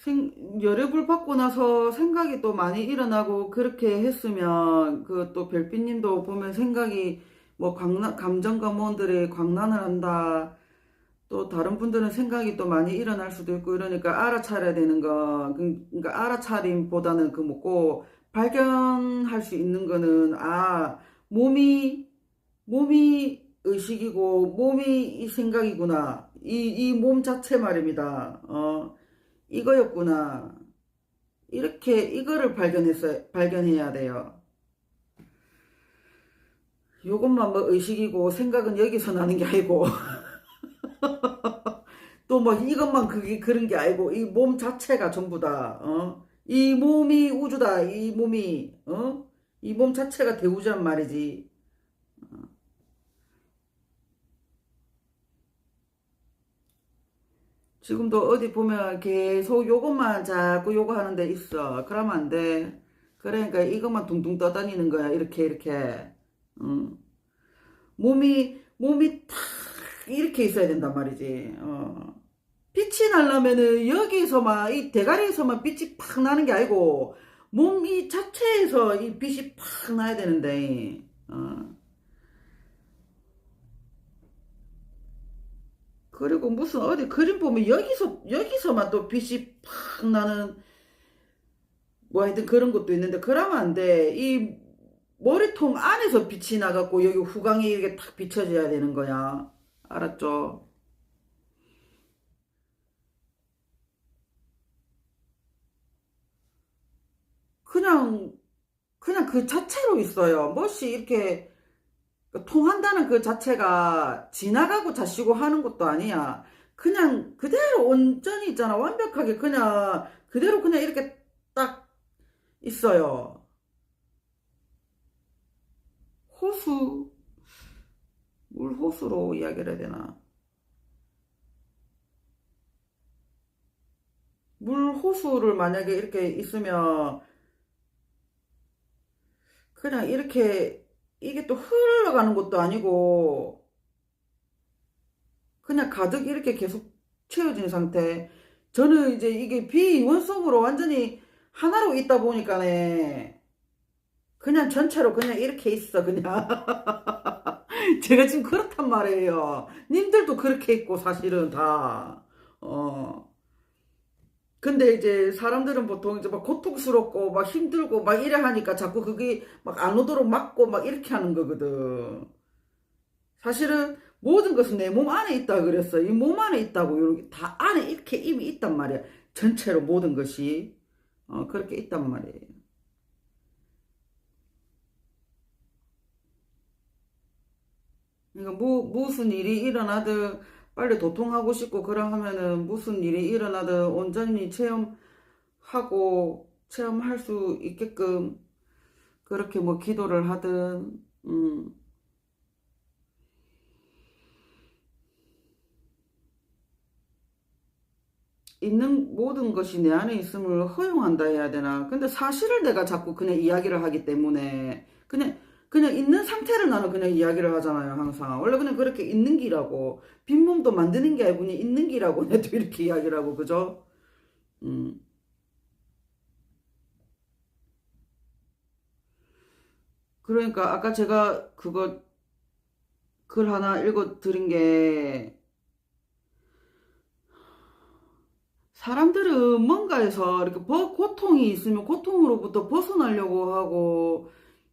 생, 열애불 받고 나서 생각이 또 많이 일어나고 그렇게 했으면 그 또 별빛님도 보면 생각이 뭐 광란, 감정가무원들이 광란을 한다. 또 다른 분들은 생각이 또 많이 일어날 수도 있고 이러니까 알아차려야 되는 거. 그- 그러니까 알아차림보다는 그 뭐고 발견할 수 있는 거는 아 몸이 몸이 의식이고 몸이 이 생각이구나. 이 이 몸 자체 말입니다. 어 이거였구나. 이렇게 이거를 발견했어 발견해야 돼요. 요것만 뭐 의식이고 생각은 여기서 나는 게 아니고 또 뭐 이것만 그게 그런 게 아니고 이 몸 자체가 전부 다 어? 이 몸이 우주다. 이 몸이 어? 이 몸 자체가 대우주란 말이지. 지금도 어디 보면 계속 요것만 자꾸 요거 하는 데 있어. 그러면 안 돼. 그러니까 이것만 둥둥 떠다니는 거야. 이렇게 이렇게. 응. 몸이 몸이 탁 이렇게 있어야 된단 말이지. 어. 빛이 나려면은 여기서만 이 대가리에서만 빛이 팍 나는 게 아니고 몸 이 자체에서 이 빛이 팍 나야 되는데. 어. 그리고 무슨 어디 그림 보면 여기서 여기서만 또 빛이 팍 나는 뭐 하여튼 그런 것도 있는데 그러면 안 돼. 이 머리통 안에서 빛이 나갖고 여기 후광이 이렇게 탁 비춰져야 되는 거야. 알았죠? 그냥 그냥 그 자체로 있어요. 멋이 이렇게 통한다는 그 자체가 지나가고 자시고 하는 것도 아니야. 그냥 그대로 온전히 있잖아. 완벽하게 그냥 그대로 그냥 이렇게 딱 있어요. 호수, 물 호수로 이야기를 해야 되나? 물 호수를 만약에 이렇게 있으면 그냥 이렇게 이게 또 흘러가는 것도 아니고 그냥 가득 이렇게 계속 채워진 상태. 저는 이제 이게 비원성으로 완전히 하나로 있다 보니까네 그냥 전체로 그냥 이렇게 있어 그냥 제가 지금 그렇단 말이에요. 님들도 그렇게 있고 사실은 다 어. 근데 이제 사람들은 보통 이제 막 고통스럽고 막 힘들고 막 이래 하니까 자꾸 그게 막 안 오도록 막고 막 이렇게 하는 거거든. 사실은 모든 것은 내 몸 안에 있다 그랬어. 이 몸 안에 있다고 이렇게 다 안에 이렇게 이미 있단 말이야. 전체로 모든 것이 어, 그렇게 있단 말이에요. 그러니까 뭐 무슨 일이 일어나든 빨리 도통하고 싶고 그러 하면은 무슨 일이 일어나든 온전히 체험하고 체험할 수 있게끔 그렇게 뭐 기도를 하든 음. 있는 모든 것이 내 안에 있음을 허용한다 해야 되나? 근데 사실을 내가 자꾸 그냥 이야기를 하기 때문에 그냥 그냥 있는 상태를 나는 그냥 이야기를 하잖아요, 항상. 원래 그냥 그렇게 있는 기라고 빈몸도 만드는 게 아니고 있는 기라고 내도 이렇게 이야기를 하고 그죠? 음. 그러니까 아까 제가 그거 글 하나 읽어 드린 게 사람들은 뭔가에서 이렇게 버- 고통이 있으면 고통으로부터 벗어나려고 하고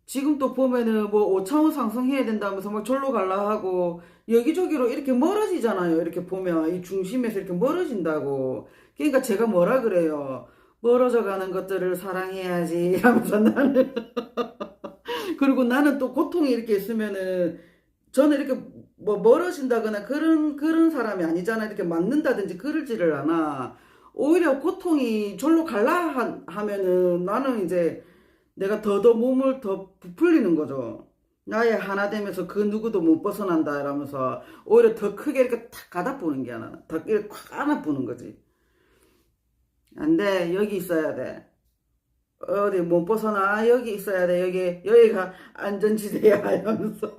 지금 또 보면은 뭐 5차원 상승해야 된다면서 막 절로 갈라 하고 여기저기로 이렇게 멀어지잖아요. 이렇게 보면 이 중심에서 이렇게 멀어진다고. 그러니까 제가 뭐라 그래요. 멀어져 가는 것들을 사랑해야지 하면서 나는 그리고 나는 또 고통이 이렇게 있으면은 저는 이렇게 뭐 멀어진다거나 그런 그런 사람이 아니잖아. 이렇게 막는다든지 그러지를 않아. 오히려 고통이 절로 갈라 하- 하면은 나는 이제 내가 더더 몸을 더 부풀리는 거죠. 나의 하나 되면서 그 누구도 못 벗어난다 이러면서 오히려 더 크게 이렇게 탁 가다 보는 게 하나. 더 이렇게 콱 안아 보는 거지. 안 돼. 여기 있어야 돼. 어디 못 벗어나. 여기 있어야 돼. 여기, 여기가 안전지대야. 이러면서.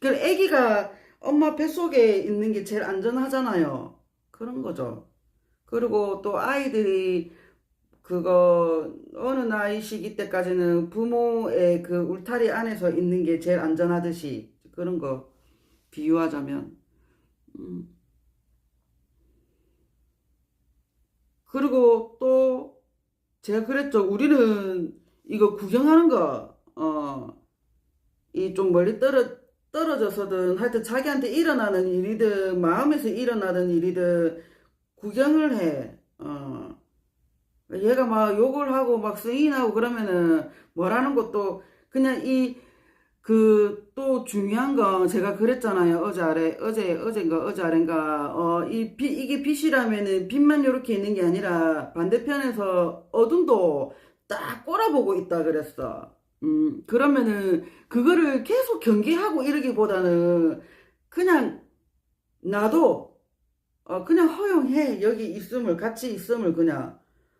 그 애기가 엄마 뱃속에 있는 게 제일 안전하잖아요. 그런 거죠. 그리고 또 아이들이 그거 어느 나이 시기 때까지는 부모의 그 울타리 안에서 있는 게 제일 안전하듯이 그런 거 비유하자면 음. 그리고 또 제가 그랬죠. 우리는 이거 구경하는 거, 어, 이 좀 멀리 떨어, 떨어져서든 하여튼 자기한테 일어나는 일이든 마음에서 일어나는 일이든 구경을 해. 어. 얘가 막 욕을 하고 막 승인하고 그러면은 뭐라는 것도 그냥 이 그 또 중요한 건 제가 그랬잖아요. 어제 아래 어제 어젠가 어제 아래인가 어이 빛 이게 빛이라면은 빛만 이렇게 있는 게 아니라 반대편에서 어둠도 딱 꼬라보고 있다 그랬어. 음 그러면은 그거를 계속 경계하고 이러기보다는 그냥 놔도 어 그냥 허용해 여기 있음을 같이 있음을 그냥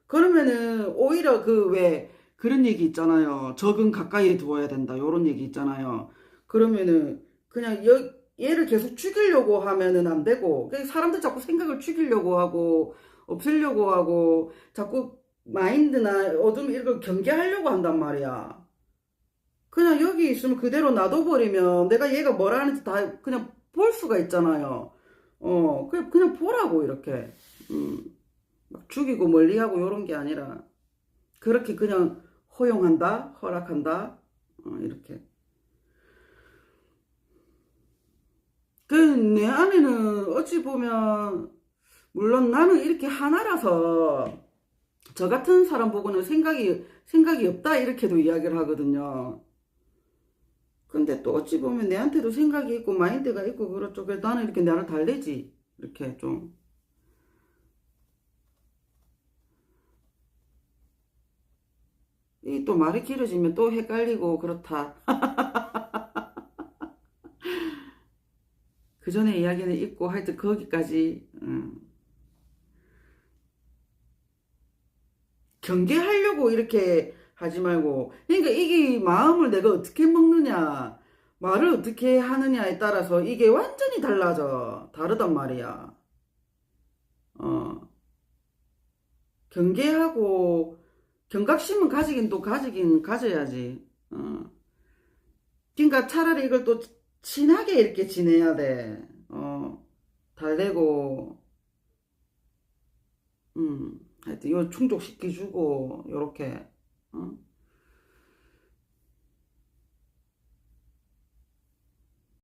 그러면은 오히려 그 왜 그런 얘기 있잖아요. 적은 가까이 두어야 된다. 요런 얘기 있잖아요. 그러면은 그냥 여, 얘를 계속 죽이려고 하면은 안 되고 사람들 자꾸 생각을 죽이려고 하고 없애려고 하고 자꾸 마인드나 어둠 이런 걸 경계하려고 한단 말이야. 그냥 여기 있으면 그대로 놔둬버리면 내가 얘가 뭐라 하는지 다 그냥 볼 수가 있잖아요. 어, 그냥, 그냥 보라고, 이렇게. 음, 막 죽이고 멀리하고 요런 게 아니라, 그렇게 그냥 허용한다, 허락한다, 어, 이렇게. 그, 내 안에는 어찌 보면, 물론 나는 이렇게 하나라서, 저 같은 사람 보고는 생각이, 생각이 없다, 이렇게도 이야기를 하거든요. 근데 또 어찌 보면 내한테도 생각이 있고 마인드가 있고 그렇죠. 그래서 나는 이렇게 나를 달래지. 이렇게 좀. 이 또 말이 길어지면 또 헷갈리고 그렇다. 그 전에 이야기는 있고 하여튼 거기까지 음. 경계하려고 이렇게 하지 말고 그러니까 이게 마음을 내가 어떻게 먹느냐 말을 어떻게 하느냐에 따라서 이게 완전히 달라져 다르단 말이야 어 경계하고 경각심은 가지긴 또 가지긴 가져야지. 어. 그러니까 차라리 이걸 또 친하게 이렇게 지내야 돼 어. 달래고. 음. 하여튼 요 충족시켜주고 요렇게. 어?